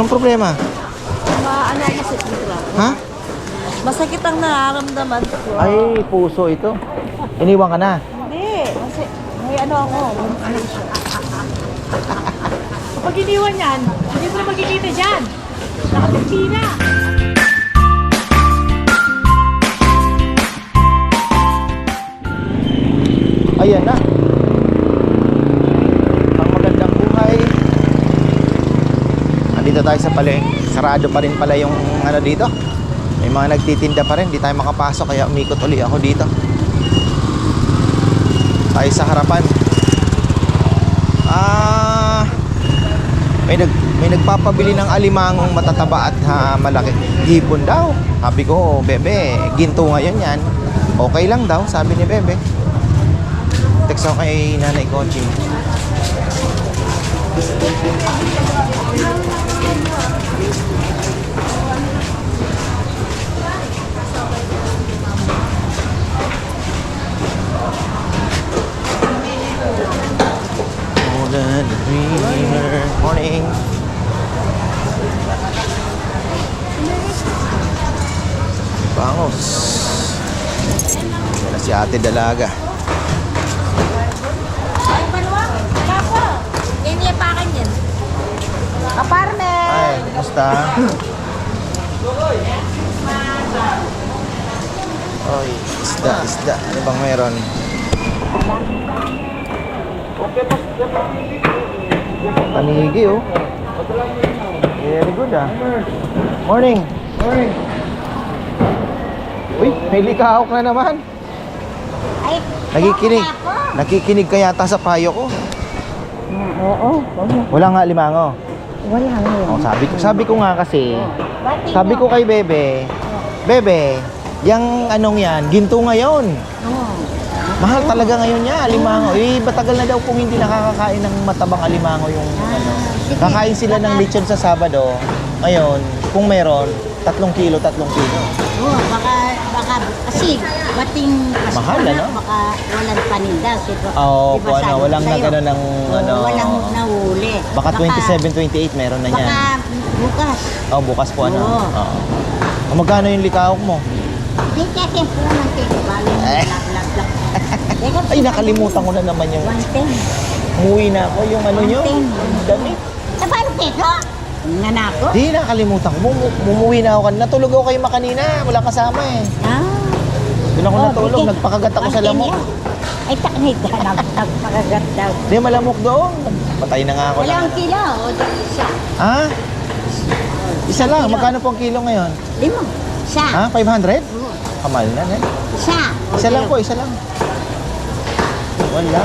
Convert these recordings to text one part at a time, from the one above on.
Anong problema? Ma, ano ako sa tira? Ha? Masakit ang nararamdaman ko. Ay, puso ito. Iniwan ka na. Hindi. Kasi may ano ako. Siya? Kapag iniwan yan, hindi mo na makikita dyan. Nakapitina. Ayan na. Ang magandang buhay. Andito tayo sa paleng. Sarado pa rin pala yung ano dito. May mga nagtitinda pa rin. Di tayo makapasok kaya umikot uli ako dito. Tayo sa harapan. Ah, may nag may nagpapabili ng alimangong matataba at ha, malaki. Hipon daw. Sabi ko, bebe, ginto ngayon yan. Okay lang daw, sabi ni bebe. Text ako kay Nanay Conching. Morning. Bangos. Yan si Ate Dalaga. Ay, manuwang. Wala po. Yan yung pakan yan. Kaparme. Ay, kumusta? Oy, isda, isda. Ano bang meron? Panigi, oh. Very good, ah. Morning. Morning. Uy, may likahok na naman. Ay, Nakikinig. Nakikinig ka yata sa payo ko. Oo. Wala nga limango. Wala ngayon. Oh, sabi ko, sabi ko nga kasi, Ba't sabi ko kay Bebe, Bebe, yung anong yan, ginto ngayon. Oo. Mahal talaga ngayon niya, alimango. Eh, batagal na daw kung hindi nakakakain ng matabang alimango yung ano. Kakain sila ng lechon sa Sabado. Ngayon, kung meron, tatlong kilo, tatlong kilo. Oo, baka, baka, kasi, bating Pasko Mahal, na, ano? baka walang paninda. So, Oo, po, ano, sabi ko walang sa'yo? nagano ng, Oo, ano, walang nahuli. Baka 27, 28 meron na Baka yan. bukas. Oh, bukas po ano. Oo. Oo. Oh, magkano yung likawok mo? Di kasi po ng kiko, bali Eh. Ay, nakalimutan ko na naman yung One ten. umuwi na ako, yung ano nyo. One ten. Dami. Sa paano kiko? Nanako? Di, nakalimutan ko. Mumu- Mumuwi na ako. kan- Natulog ako kayo makanina. Wala kasama eh. Ah. Doon ako Oh, natulog. bigyan. Nagpakagat ako sa lamok. yan. Ay, taknit ka. Nagpakagat daw. Di, malamok doon. Patay na nga ako. Wala na. ang kilo. O, isa. Ha? Isa lang. Magkano po ang kilo ngayon? Lima. Isa. Ha? 500? Oo. Kamal na eh. Isa. O, Isa lang dalawa. po, isa lang. Wala.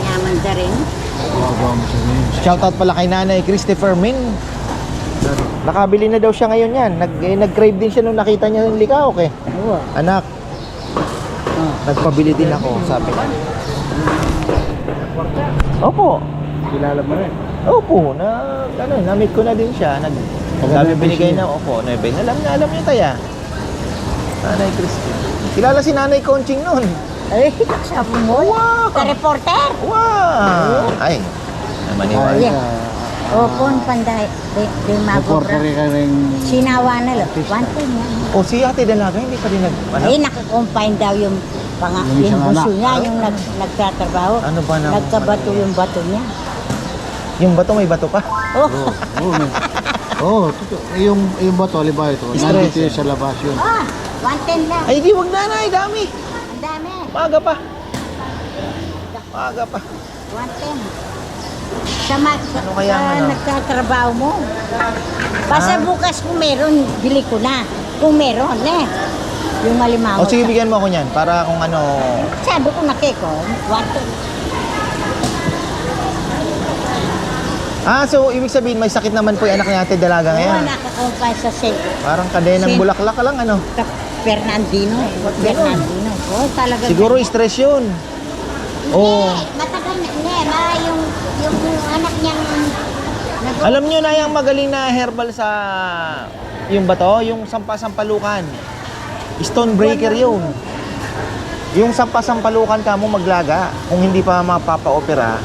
Yaman ka rin. Shoutout pala kay Nanay Christopher Min. Nakabili na daw siya ngayon yan. Nag, eh, nag-crave din siya nung nakita niya yung likawok eh. Oo. Anak, nagpabili din ako, sabi niya. Opo. Kilala mo rin. Opo, na, ano, na-meet ko na din siya. Nag, sabi binigay na, opo, Nueva. Alam na, alam niya taya. Nanay Christine. Kilala si Nanay Conching noon. Ay, sabi mo. Wow! Ka reporter. Wow! Ay, maniwala. Ay, O, kung panday, di, di ka rin. Sinawa na lang. One thing yan. O si Ate Dalaga, hindi pa rin nag... Ano, Eh, nakakumpine daw yung panga, Yung yung, buso niya, yung nag, nagtatrabaho. ano ba na? Nagkabato yung bato niya. Yung bato, may bato pa? Oh, Oo, oo. may- Oo, totoo. yung, yung bato, halimbawa ito. Nandito eh. yun sa labas yun. ah, one ten lang. Ay, di, wag na na, ay, dami. Maaga pa. Maaga pa. One ten. Sa, ma- sa, Ano kaya sa ano? nagtatrabaho mo. Basta Ah. bukas kung meron, bili ko na. Kung meron, eh. Yung O malimango. sige, bigyan mo ako niyan para kung ano... Sabi ko na keko. Ah, so ibig sabihin may sakit naman po yung anak ni Ate Dalaga Oo, ngayon. nakakumpine sa St. Parang kadenang Sin- bulaklak ka lang ano. Fernandino. Fernandino. Oh, talaga. Siguro stress yun. Hindi, matagal na. Hindi, na yung, yung anak niyang... Nag- Alam nyo na yung magaling na herbal sa yung bato, yung sampa-sampalukan. Stone breaker yun. Yung sampa-sampalukan ka mo maglaga, kung hindi pa mapapa-opera,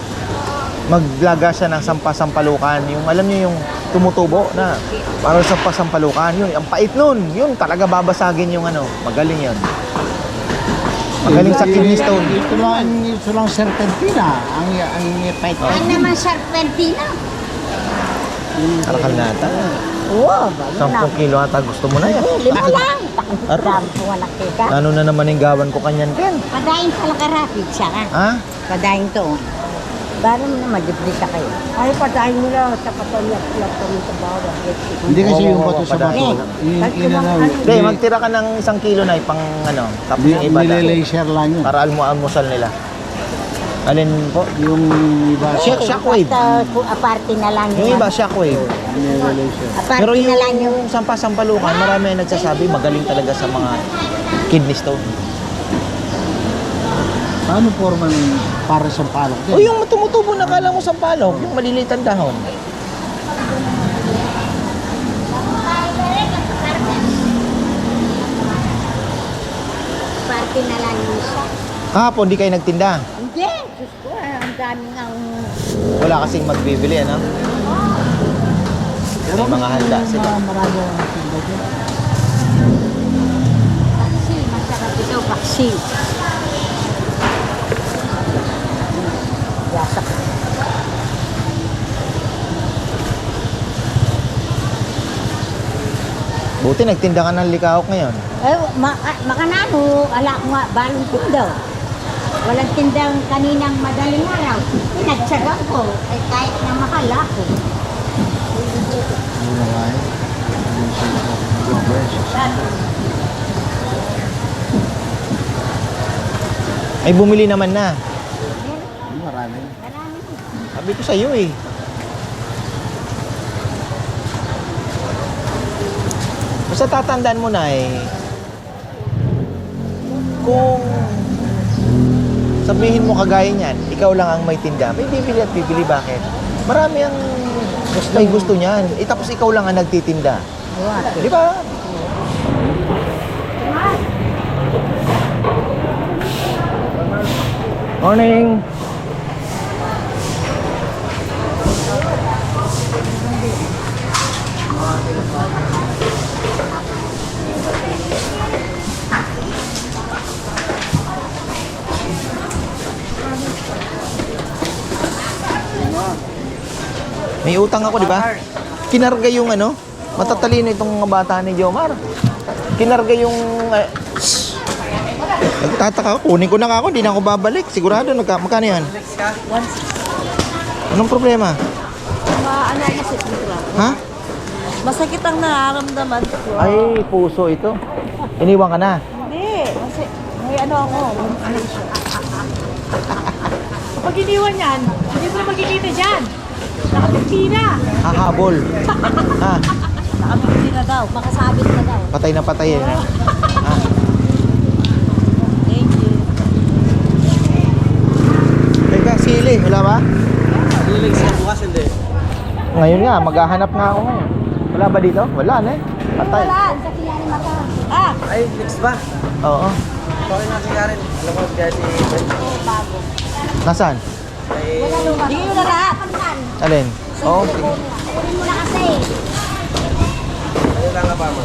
maglaga siya ng sampasampalukan. Yung alam niyo yung tumutubo na parang sampasampalukan. Yun, ang pait nun. Yun talaga babasagin yung ano. Magaling yun. Magaling sa kidney stone. Ito lang, ito lang serpentina. Ang, ang ipait. Yan naman serpentina. Arakal nata. Oo, 10 kilo ata gusto mo na yan. Lima lang. Ko wala kita. Ano na naman yung gawan ko kanyan, Ken? Padayin sa lakarapid siya ka. Ha? Padayin to. Bago mo naman, duplika kayo. Ay, padayin mo lang sa patulak-tulak kami sa bawah. Hindi kasi yung bato sa bato. Yun, yun na lang. Hindi, magtira ka ng isang kilo na pang ano. Tapos yung iba na. Nilalaser lang yun. Para almu-almusal nila. Alin po? Yung iba. Shock- shockwave. Basta kung aparte na lang Yung iba, shockwave. Aparte Pero na lang yung... yung sampasampalukan, marami ang nagsasabi magaling talaga sa mga kidney stone. Paano forma ng para sa palok O din? yung tumutubo na kala mo sampalok, yung maliliit ang dahon. Aparte na lang yung siya. Kahapon, di kayo nagtinda. Hindi, Diyos ko, ah, ang dami nga ang... Wala kasing magbibili, ano? May mga handa sila. Marami ang tinda dyan. Paksi, masarap ito, paksi. Buti nagtinda ka ng likawok ngayon. Eh, maka, makanano, ala ko nga, balong tindaw. Walang tindang kaninang madaling araw. Pinagtsaga ko, ay kahit na mahal ako. Eh. Ay, bumili naman na. Marami. Marami. Sabi ko sa iyo eh. Basta tatandaan mo na eh. Kung sabihin mo kagaya niyan, ikaw lang ang may tinda, may bibili at bibili. Bakit? Marami ang may gusto niyan. Eh, tapos ikaw lang ang nagtitinda. Di ba? Morning! May utang ako, di ba? Kinarga yung ano, matatalino itong mga bata ni Jomar. Kinarga yung... Eh, shh. Nagtataka ako, kunin ko na ako, hindi na ako babalik. Sigurado, nagka, magkano yan? Anong problema? ano kasi dito Ha? Masakit ang nararamdaman ko. Ay, puso ito. Iniwan ka na. Hindi. Kasi may ano ako. Pag iniwan yan, hindi mo na magkikita dyan. Nakapagpina. Hahabol. ha? Nakabili na daw. Makasabit na daw. Patay na patay yan. Ha? Thank you. Teka, sili. Wala ba? Sili sa bukas hindi. Ngayon nga, maghahanap nga ako ngayon. Wala ba dito? Wala na eh. Patay. Sa kilala mata. Ah! Ay, next ba? Oo. Okay na si Karen. Alam mo, kaya si. Nasaan? Ay, Hindi mo na lahat. Alin? Oo. sige. Kunin mo na kasi. nga pa mo.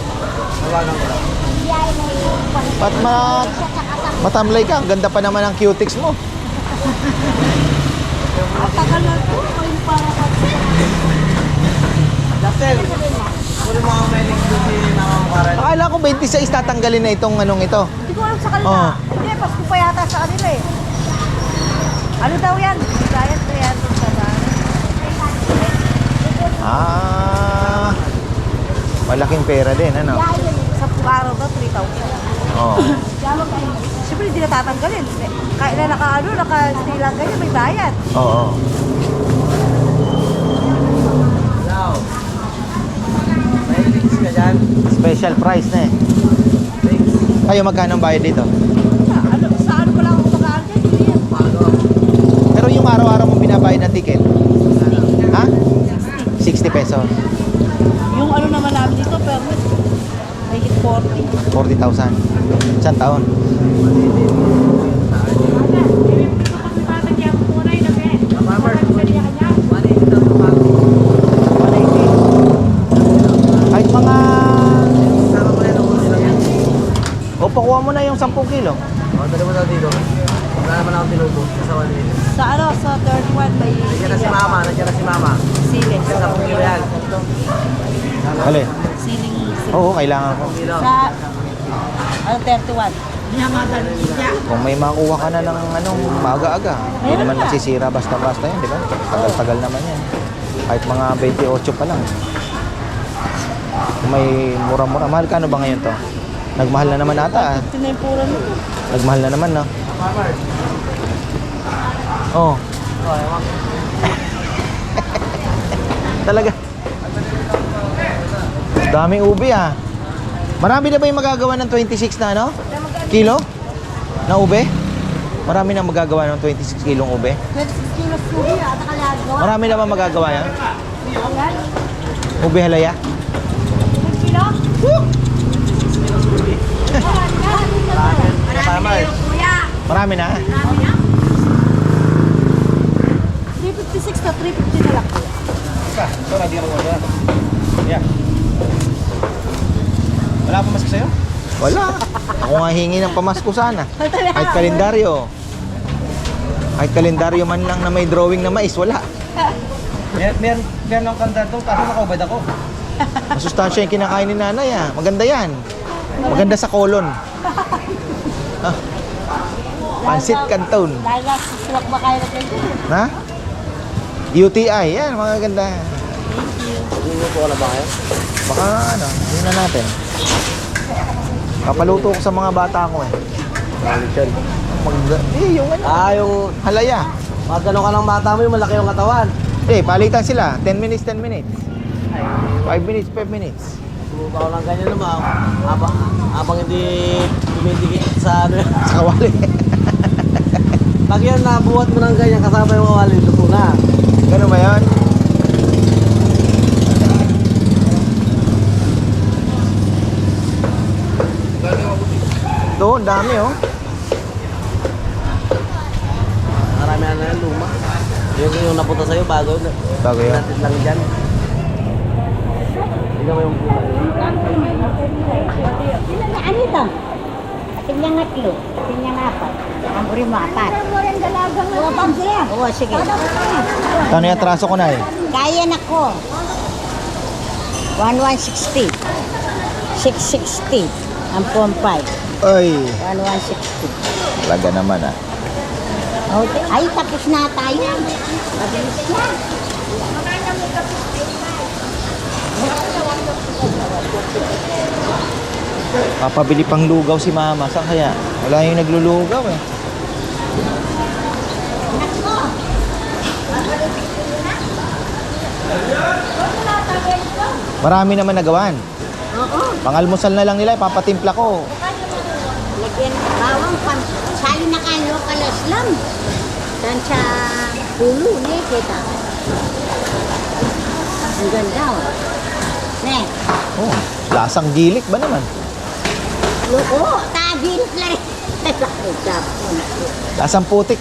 Tawagan ko lang. Ba't ma matamlay ka? Ang ganda pa naman ng cutics mo. Ang tagal na ito. Kayo para ka. Justin! Kunin mo ang mailing doon si Mama Karen. Akala ko 26 tatanggalin na itong anong ito. Hindi ko alam sa kanila. Oo. Hindi, Pasko pa yata sa kanila eh. Ano daw yan? Diet 300 ka ba? Ah. Malaking pera din, ano? Sa araw daw, 3,000. Oo. Siyempre, hindi na tatanggalin. Kahit na naka, ano, naka-stay lang ganyan, may bayad. Oo. Ka dyan? Special price na eh. Kayo magkano ang bayad dito? Sa ano, sa ano ko lang ako dyan, yan. Pero yung araw-araw mong binabayad na ticket? Ha? 60 pesos. Yung ano naman namin dito, permit, may hit 40. 40,000. Isang taon. Kahit mga... Opo, kuha mo na yung 10 kilo. 31. Kung may makuha ka na ng ano, maaga-aga, hindi naman na. nasisira basta-basta yan, di ba? Tagal-tagal naman yan. Kahit mga 28 pa lang. Kung may mura-mura. Mahal ka ano ba ngayon to? Nagmahal na naman ata ah. Ito na yung puro nito. Nagmahal na naman, no? Oh. Talaga. Daming ubi ah. Marami na ba yung magagawa ng 26 na ano? Kilo? Na ube? Marami na magagawa ng 26 kilong ube? 26 kilos subi, at nakalago. Marami na ba magagawa yan? Ube halaya? Kilo? Farmer. Marami na. 356 na 350 na lang. Wala pa mas sa'yo? Wala. Ako nga hingi ng pamasko sana. Kahit kalendaryo. Kahit kalendaryo man lang na may drawing na mais, wala. Mer mer meron akong kanta doon, kaso nakaubad ako. Masustansya yung kinakain ni nanay ah. Maganda yan. Maganda sa kolon. Ah. Pansit Canton. Dahil nga susulak ba kayo na kayo? Ha? UTI. Yan, mga ganda. Hindi po wala ba kayo? Baka ano, yun na natin. Papaluto ko sa mga bata ko eh. Mag eh, yung ano, Ah, yung halaya. mga ganun ka ng bata mo, yung malaki yung katawan. Eh, palitan sila. 10 minutes, 10 minutes. 5 minutes, 5 minutes. Subukan ko lang ganyan naman. Habang, habang hindi dumidikit sa ano. Sa kawali. Pag yan nabuhat mo ng ganyan, kasama yung kawali, luto na. Ganun ba yun? Ang dami oh. Marami na yan, luma. Yung, yung napunta sa'yo, bago yun. Bago yun. Natin lang dyan. Tingnan mo yung pula. Ano ito? Atin niyang atlo, atin niyang apat. Amburi mo apat. Oo, pang sila. Oo, sige. Ano yung atraso ko na eh? Kaya na ko. 1160. 660. Ang 5. Ay, 1160. talaga naman ah. Okay. Ay, tapos na tayo. Mabilis na. Papabili pang lugaw si mama. Saan kaya? Wala yung naglulugaw eh. Marami naman nagawan. Oo. Pangalmusal na lang nila, ipapatimpla ko. Bawang pan. Sali na kayo kalas lang. Dan sa pulo, ne, kita. Ang ganda, oh. Ne, Oh, lasang gilik ba naman? loko, tagin lang. Tapon. Lasang putik.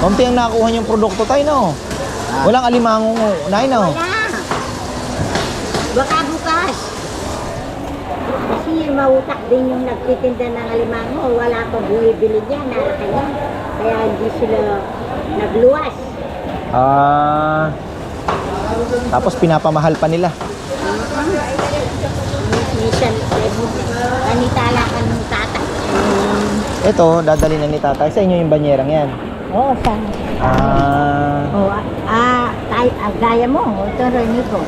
Konti ang nakuha niyong produkto tayo, no? Walang alimango, nay, no? Wala. Baka Kasi mautak din yung nagtitinda ng alimango. Wala pa bumibili niya, naraka niya. Kaya hindi sila nagluwas. Ah. tapos pinapamahal pa nila. Minsan, kanitala ka ng tata. Ito, dadali na ni tatay. Sa inyo yung banyerang yan. Oo, sa... Ah. Oh, ah, ah, tay, ah, gaya mo. Ito rin ko.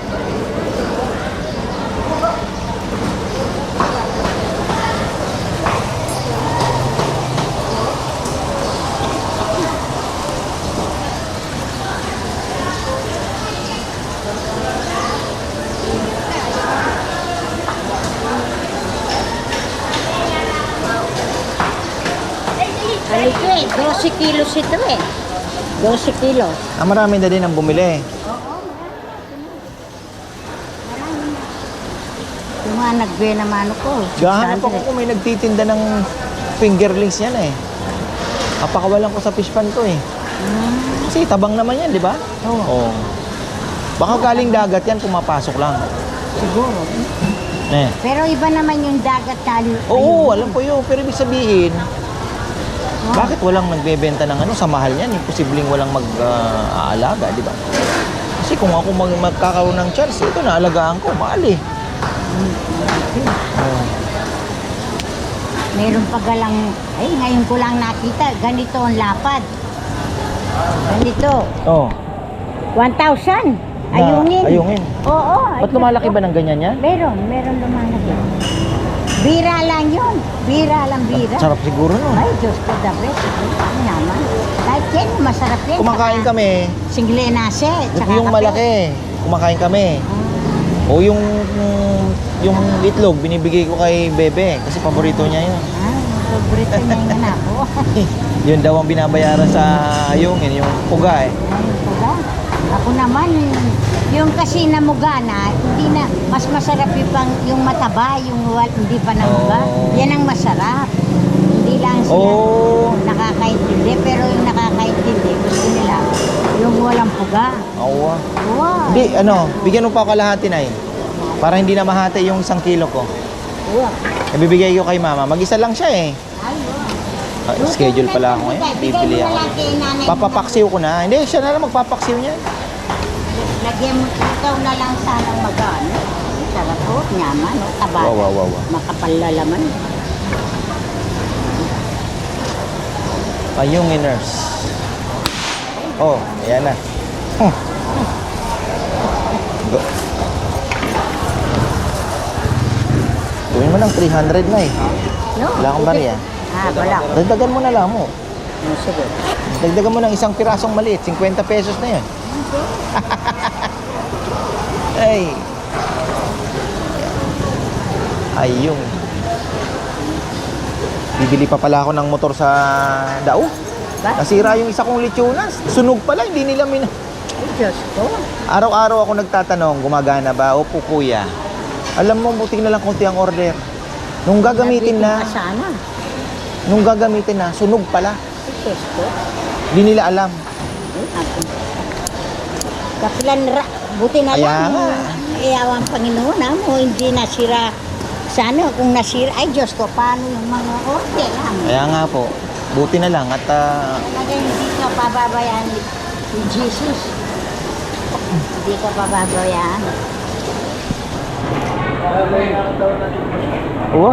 Ano ito eh? 12 kilos ito eh. 12 kilos. Ah, marami na din ang bumili. Yung mga nagbe naman ako. Gahanap ako kung may nagtitinda ng fingerlings yan eh. Kapakawalan ko sa fish pan ko eh. Kasi tabang naman yan, di ba? Oo. Oo. Baka galing dagat yan, pumapasok lang. Siguro. Eh. Pero iba naman yung dagat na Oo, alam ko yun. Pero ibig sabihin, bakit walang nagbebenta ng ano sa mahal niyan? Imposibleng walang mag-aalaga, di ba? Kasi kung ako mag magkakaroon ng chance, ito naalagaan ko, mahal eh. Oh. Meron pa galang, ay ngayon ko lang nakita, ganito ang lapad. Ganito, Oh. 1,000. Na- Ayungin. ayungin. Oo. Ba't lumalaki ba ng ganyan yan? Meron, meron lumalaki. Bira lang yun. Bira lang bira. Sarap siguro no. Ay, Diyos ko, the best. Ano naman. Kahit yan, masarap yan. Kumakain Saka kami, Singlenase. tsaka yung kape. malaki, kumakain kami. O yung yung itlog binibigay ko kay Bebe kasi paborito niya yun. Ah, favorite niya yung anak ko. Yun daw ang binabayaran sa ayungin, yung puga eh. Ko ba? Ako naman, yung kasi namugana, hindi na, mas masarap yung, pang, yung mataba, yung wal, hindi pa namuga. Oh. Yan ang masarap. Hindi lang sila Oh. nakakaintindi, pero yung nakakaintindi, gusto nila yung walang puga. Awa. Wow. Hindi, ano, bigyan mo pa ako kalahati na yun. Para hindi na mahati yung isang kilo ko. Wow. Ibibigay ko kay mama. Mag-isa lang siya eh. Ah, schedule pala ako ngayon. Bibili ako. Papapaksiw ko na. Hindi, siya na lang magpapaksiw niya. Lagyan mo, ikaw na lang sanang mag-ano. Sarap po, nyaman, no? Taba. Wow, wow, wow, wow. Makapalalaman. Ayunginers. Oh, ayan na. Huh. Go. Gawin mo ng 300 na eh. No? Wala akong barya. Ah, wala. Dagdagan mo na lang mo. Oh, sige. Dagdagan mo ng isang pirasong maliit. 50 pesos na yan. Ay. Ayun. Bibili pa pala ako ng motor sa Dao. Ba? Nasira yung isa kong lechonas. Sunog pala, hindi nila min... Ay, Diyos ko. Araw-araw ako nagtatanong, gumagana ba? Opo, kuya. Alam mo, buti na lang konti ang order. Nung gagamitin na, Sana. Nung gagamitin na, sunog pala. Ko. Hindi nila alam. Kapilan ra. Buti na lang. nga. Iyaw ang Panginoon ha, mo hindi nasira. Sana kung nasira, ay Diyos ko, paano yung mga order lang? Kaya nga po, buti na lang at ah, Talaga hindi ka pababayaan ni ni Jesus. Hindi ka pababayaan. Oo.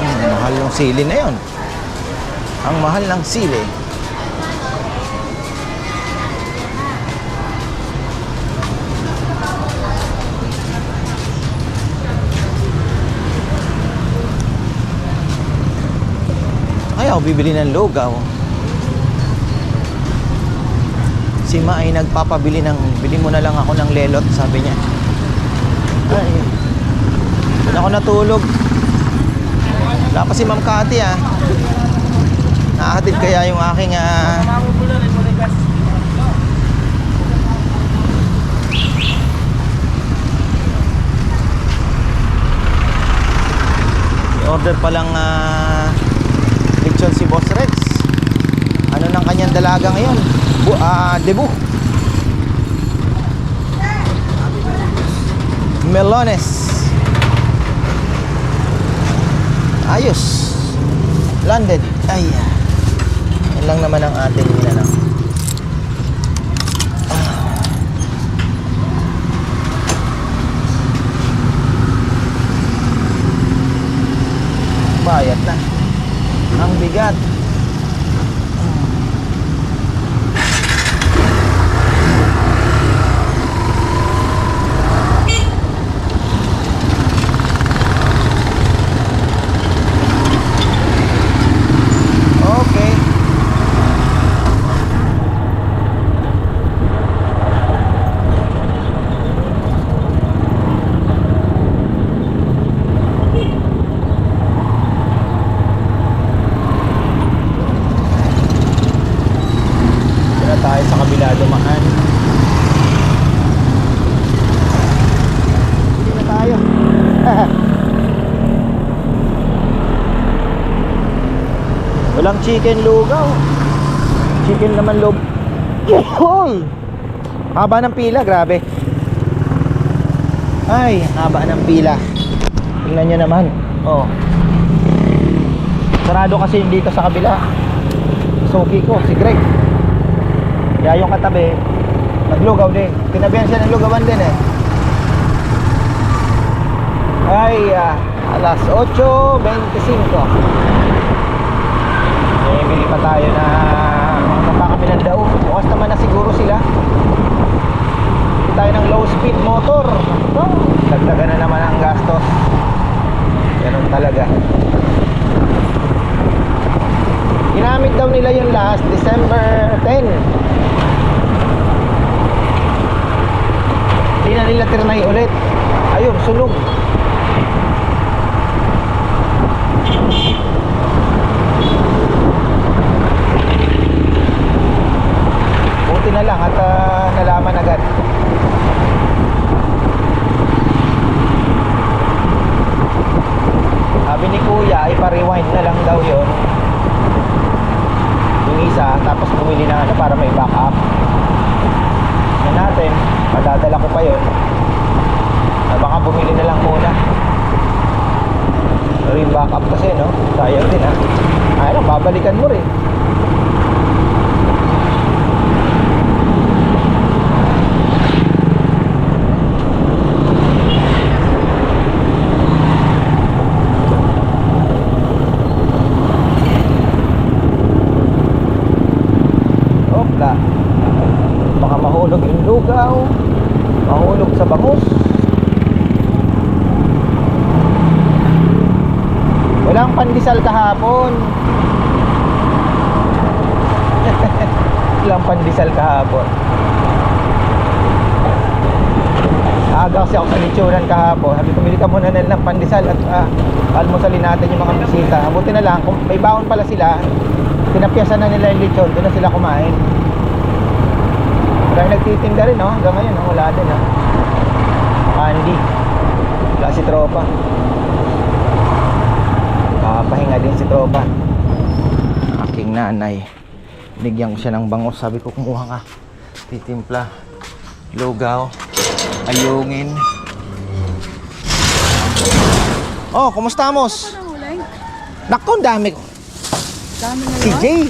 Hmm, mahal yung sili na yon. Ang mahal ng sili. Ako bibili ng lugaw. Si Ma ay nagpapabili ng, bili mo na lang ako ng lelot, sabi niya. Ay, doon ako natulog. Wala pa si Ma'am Cathy ah. Nakahatid kaya yung aking ah... order pa lang ah, lechon si Boss Reds. Ano ng kanyang dalaga ngayon? Bu ah, debu. Melones. Ayos. Landed. Ay. ah. Yan lang naman ang ating ano. Bayad na. Ang bigat. Walang chicken lugaw. Chicken naman log. Hoy! Haba ng pila, grabe. Ay, haba ng pila. Tingnan nyo naman. Oh. Sarado kasi dito sa kabila. Suki ko, si Greg. Kaya yung katabi, naglugaw din. Tinabihan siya ng lugawan din eh. Ay, ah, alas 8.25. Eh, bili pa tayo na mga kami ng daw. Bukas naman na siguro sila. Bili tayo ng low speed motor. So, dagdagan na naman ang gastos. Ganun talaga. Ginamit daw nila yung last December 10. Hindi na nila tirnay ulit. Ayun, sunog. Buti na lang at ah, nalaman agad. Sabi ni Kuya, ipa-rewind na lang daw yon yung isa, tapos bumili na ano para may backup. Yan natin, madadala ko pa yon Ah, baka bumili na lang muna. Pero yung backup kasi, no? Sayang din, ha? Ay, ano, babalikan mo rin. Opla. Baka mahulog yung lugaw. Mahulog sa bangus. Walang pandesal kahapon. Walang pandesal kahapon. Aga kasi ako sa lechonan kahapon. Sabi ko, ka muna na ng pandesal at ah, almusalin natin yung mga bisita. Buti na lang, kung may baon pala sila, pinapyasan na nila yung lechon, doon na sila kumain. Yung nagtitinda rin, no? Hanggang ngayon, no? wala din, no? Candy. Wala si tropa. Papahinga din si tropa. Aking nanay. Bigyan ko siya ng bangos. Sabi ko, kumuha ka. Titimpla. Lugaw. Ayungin. Oh, kumusta, Amos? Naku, ang dami ko. Si Jay.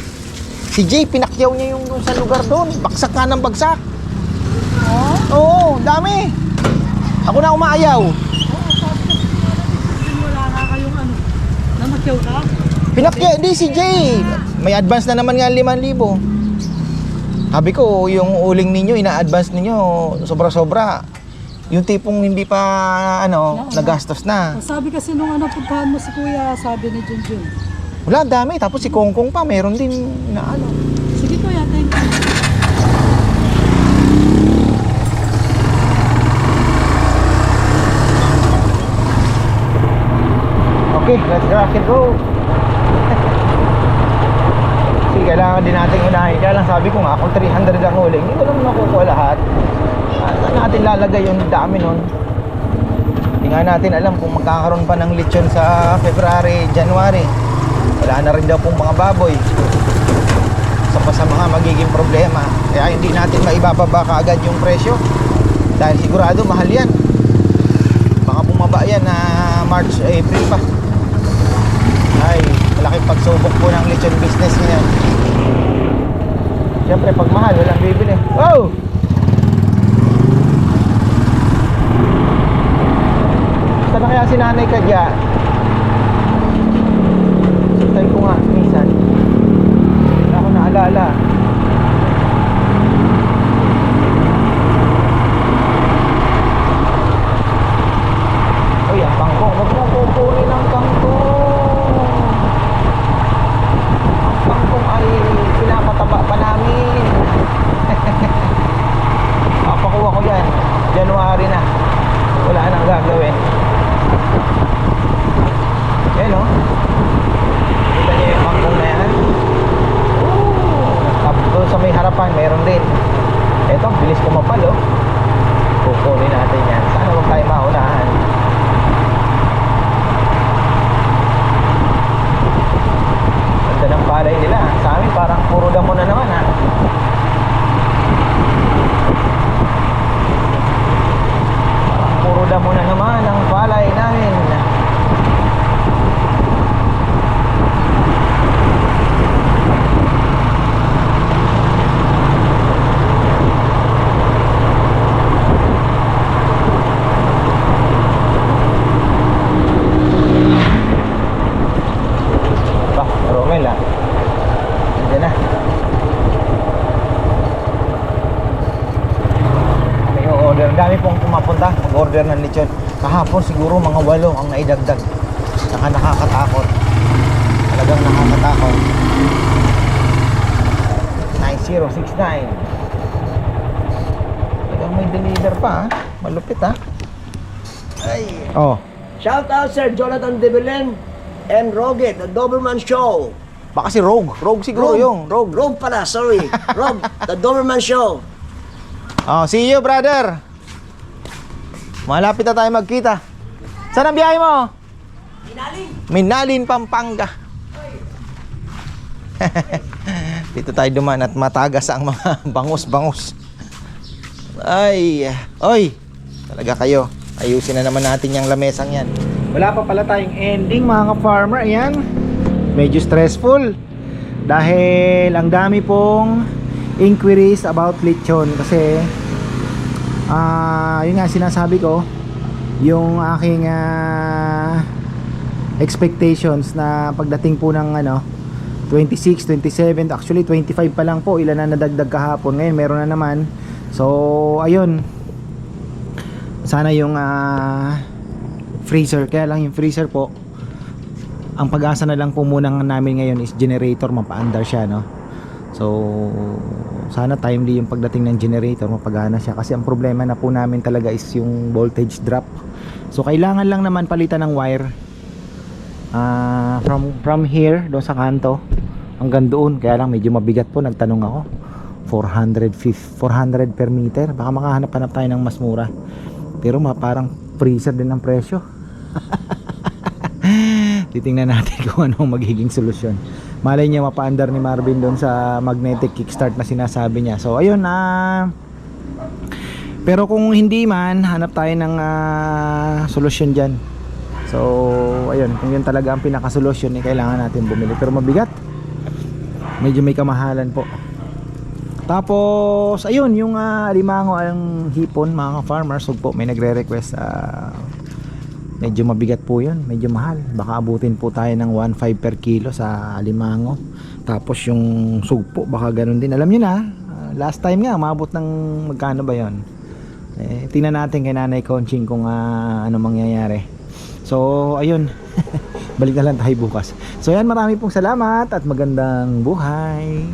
Si Jay, pinakyaw niya yung doon sa lugar doon. Baksak ka ng bagsak. Oo, dami. Ako na umaayaw. Wala nga kayong ano, namakyaw ka? Pinakya, di si Jay. May advance na naman nga 5,000. Sabi ko, yung uling ninyo, ina-advance ninyo, sobra-sobra. Yung tipong hindi pa, ano, nagastos na. Sabi kasi nung ano, puntahan mo si Kuya, sabi ni Junjun. Wala, dami. Tapos si Kongkong pa, meron din na ano. Sige Kuya, thank you. Okay, let's rock and roll. Sige, kailangan din natin unahin. Kaya lang sabi ko nga, kung 300 ang huli, hindi ko naman makukuha lahat. Ah, Saan natin lalagay yung dami nun? Hindi nga natin alam kung magkakaroon pa ng lechon sa February, January. Wala na rin daw pong mga baboy. Isa pa sa mga magiging problema. Kaya hindi natin maibababa kaagad yung presyo. Dahil sigurado mahal yan. Baka bumaba yan na March, April pa. Ay, malaking pagsubok po ng lechon business ngayon. Siyempre, pag mahal, walang bibili. Oh! Saan kaya si Nanay Kadya? Sintay ko nga, minsan. Wala ako naalala. nag-order. Dami pong pumapunta, mag-order ng lechon. Kahapon siguro mga walo ang naidagdag. Saka nakakatakot. Talagang nakakatakot. 9069. Talagang may deliver pa. Malupit ha. Ay. Oh. Shout out Sir Jonathan Debelen and Roget, The Doberman Show. Baka si Rogue. Rogue siguro Rogue. yung. Rogue. Rogue pala, sorry. Rogue, The Doberman Show. Oh, see you brother. Malapit na tayo magkita. Saan ang biyahe mo? Minalin. Minalin, Pampanga. Dito tayo duman at matagas ang mga bangus-bangus. Ay, oy. Talaga kayo. Ayusin na naman natin yung lamesang yan. Wala pa pala tayong ending mga ka-farmer. Ayan. Medyo stressful. Dahil ang dami pong inquiries about lechon. Kasi, ah, yun nga sinasabi ko, yung aking ah, expectations na pagdating po ng ano, 26, 27, actually 25 pa lang po, ilan na nadagdag kahapon. Ngayon meron na naman. So, ayun. Sana yung ah, freezer, kaya lang yung freezer po, ang pag-asa na lang po muna namin ngayon is generator, mapaandar siya, no? So, sana timely yung pagdating ng generator, mapagana siya. Kasi ang problema na po namin talaga is yung voltage drop. So, kailangan lang naman palitan ng wire. Ah, from from here doon sa kanto hanggang doon kaya lang medyo mabigat po nagtanong ako 450 400 per meter baka makahanap-hanap tayo ng mas mura pero ma, parang freezer din ang presyo titingnan natin kung anong magiging solusyon. Malay niya mapaandar ni Marvin doon sa magnetic kickstart na sinasabi niya. So ayun na pero kung hindi man hanap tayo ng ah, solusyon dyan. So ayun kung yun talaga ang pinakasolusyon eh, kailangan natin bumili. Pero mabigat. Medyo may kamahalan po. Tapos ayun yung ah, alimango ang hipon mga farmers po may nagre-request ah, medyo mabigat po yun medyo mahal. Baka abutin po tayo ng 1.5 per kilo sa alimango. Tapos yung sugpo baka ganun din. Alam nyo na ah, last time nga umabot ng magkano ba yon eh, tingnan natin kay Nanay Conching kung ah, ano mangyayari. So ayun. Balik na lang tayo bukas. So yan marami pong salamat at magandang buhay